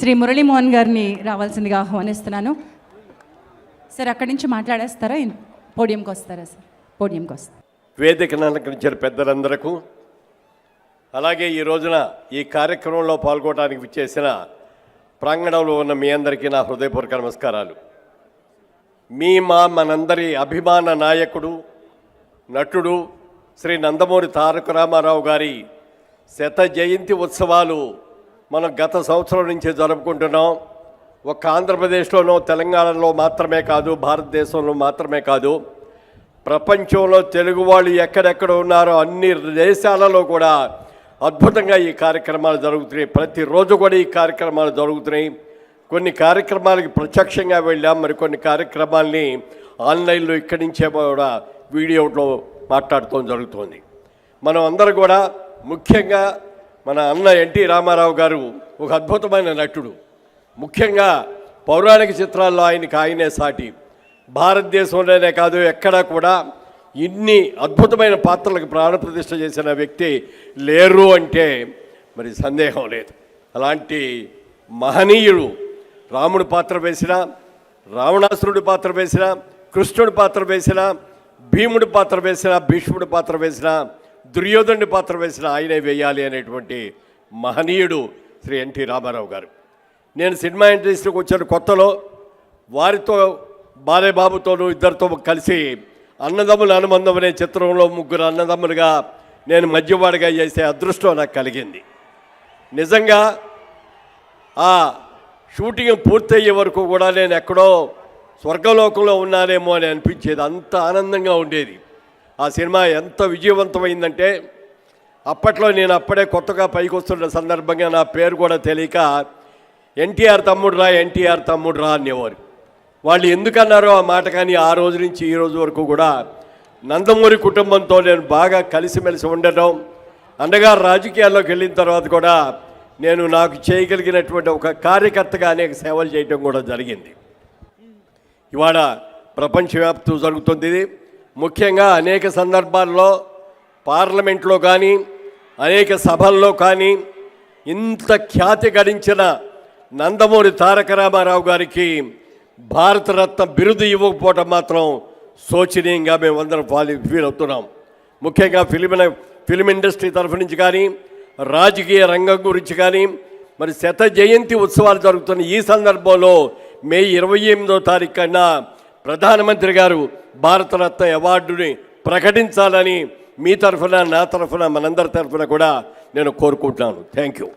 శ్రీ మురళీమోహన్ గారిని రావాల్సిందిగా ఆహ్వానిస్తున్నాను. సార్ అక్కడి నుంచి మాట్లాడేస్తారా? పోడియంకి వస్తారా సార్? పోడియంకి వస్తారు వేదికను అలంకరించిన పెద్దలందరకు. అలాగే ఈ రోజున ఈ కార్యక్రమంలో పాల్గొనడానికి విచ్చేసిన ప్రాంగణంలో ఉన్న మీ అందరికీ నా హృదయపూర్వక నమస్కారాలు. మీ మా మనందరి అభిమాన నాయకుడు నటుడు శ్రీ నందమూరి తారక రామారావు గారి శత జయంతి ఉత్సవాలు మనం గత సంవత్సరం నుంచే జరుపుకుంటున్నాం. ఒక్క ఆంధ్రప్రదేశ్లోనో తెలంగాణలో మాత్రమే కాదు భారతదేశంలో మాత్రమే కాదు. ప్రపంచంలో తెలుగు వాళ్ళు ఎక్కడెక్కడ ఉన్నారో అన్ని దేశాలలో కూడా అద్భుతంగా ఈ కార్యక్రమాలు జరుగుతున్నాయి. ప్రతిరోజు కూడా ఈ కార్యక్రమాలు జరుగుతున్నాయి. కొన్ని కార్యక్రమాలకి ప్రత్యక్షంగా వెళ్ళాం. మరి కొన్ని కార్యక్రమాల్ని ఆన్లైన్లో ఇక్కడి నుంచే కూడా వీడియోలో మాట్లాడటం జరుగుతోంది. మనం అందరూ కూడా ముఖ్యంగా మన అన్న ఎన్టీ రామారావు గారు ఒక అద్భుతమైన నటుడు. ముఖ్యంగా పౌరాణిక చిత్రాల్లో ఆయనకి ఆయనే సాటి. భారతదేశంలోనే కాదు ఎక్కడా కూడా ఇన్ని అద్భుతమైన పాత్రలకు ప్రాణప్రతిష్ఠ చేసిన వ్యక్తి లేరు అంటే మరి సందేహం లేదు. అలాంటి మహనీయుడు రాముడు పాత్ర వేసిన రావణాసురుడి పాత్ర వేసిన కృష్ణుడి పాత్ర వేసిన భీముడి పాత్ర వేసిన భీష్ముడి పాత్ర వేసిన దుర్యోధనుడి పాత్ర వేసిన ఆయనే వేయాలి అనేటువంటి మహనీయుడు శ్రీ ఎన్టీ రామారావు గారు. నేను సినిమా ఇండస్ట్రీకి వచ్చిన కొత్తలో. వారితో బాలేబాబుతోనూ ఇద్దరితో కలిసి అన్నదమ్ముల అనుబంధం అనే చిత్రంలో ముగ్గురు అన్నదమ్ములుగా నేను మధ్యవాడిగా చేసే అదృష్టం నాకు కలిగింది. నిజంగా ఆ షూటింగ్ పూర్తయ్యే వరకు కూడా నేను ఎక్కడో స్వర్గలోకంలో ఉన్నానేమో అని అనిపించేది. అంత ఆనందంగా ఉండేది. ఆ సినిమా ఎంత విజయవంతమైందంటే అప్పట్లో నేను అప్పుడే కొత్తగా పైకి వస్తున్న సందర్భంగా నా పేరు కూడా తెలియక ఎన్టీఆర్ తమ్ముడు రా ఎన్టీఆర్ తమ్ముడు రా అనేవారు. వాళ్ళు ఎందుకన్నారో ఆ మాట కానీ ఆ రోజు నుంచి ఈ రోజు వరకు కూడా నందమూరి కుటుంబంతో నేను బాగా కలిసిమెలిసి ఉండటం అండగా రాజకీయాల్లోకి వెళ్ళిన తర్వాత కూడా నేను నాకు చేయగలిగినటువంటి ఒక కార్యకర్తగా అనేక సేవలు చేయడం కూడా జరిగింది. ఇవాళ ప్రపంచవ్యాప్తం జరుగుతుంది. ఇది ముఖ్యంగా అనేక సందర్భాల్లో పార్లమెంట్లో కానీ అనేక సభల్లో కానీ ఇంత ఖ్యాతి గడించిన నందమూరి తారక రామారావు గారికి భారతరత్న బిరుదు ఇవ్వకపోవటం మాత్రం శోచనీయంగా మేమందరం ఫాలి ఫీల్ అవుతున్నాం. ముఖ్యంగా ఫిలిం ఫిలిం ఇండస్ట్రీ తరఫు నుంచి కానీ రాజకీయ రంగం గురించి కానీ మరి శత జయంతి ఉత్సవాలు జరుగుతున్న ఈ సందర్భంలో మే ఇరవై ఎనిమిదో తారీఖు కన్నా ప్రధానమంత్రి గారు భారతరత్న అవార్డుని ప్రకటించాలని మీ తరఫున నా తరఫున మనందరి తరఫున కూడా నేను కోరుకుంటున్నాను. Thank you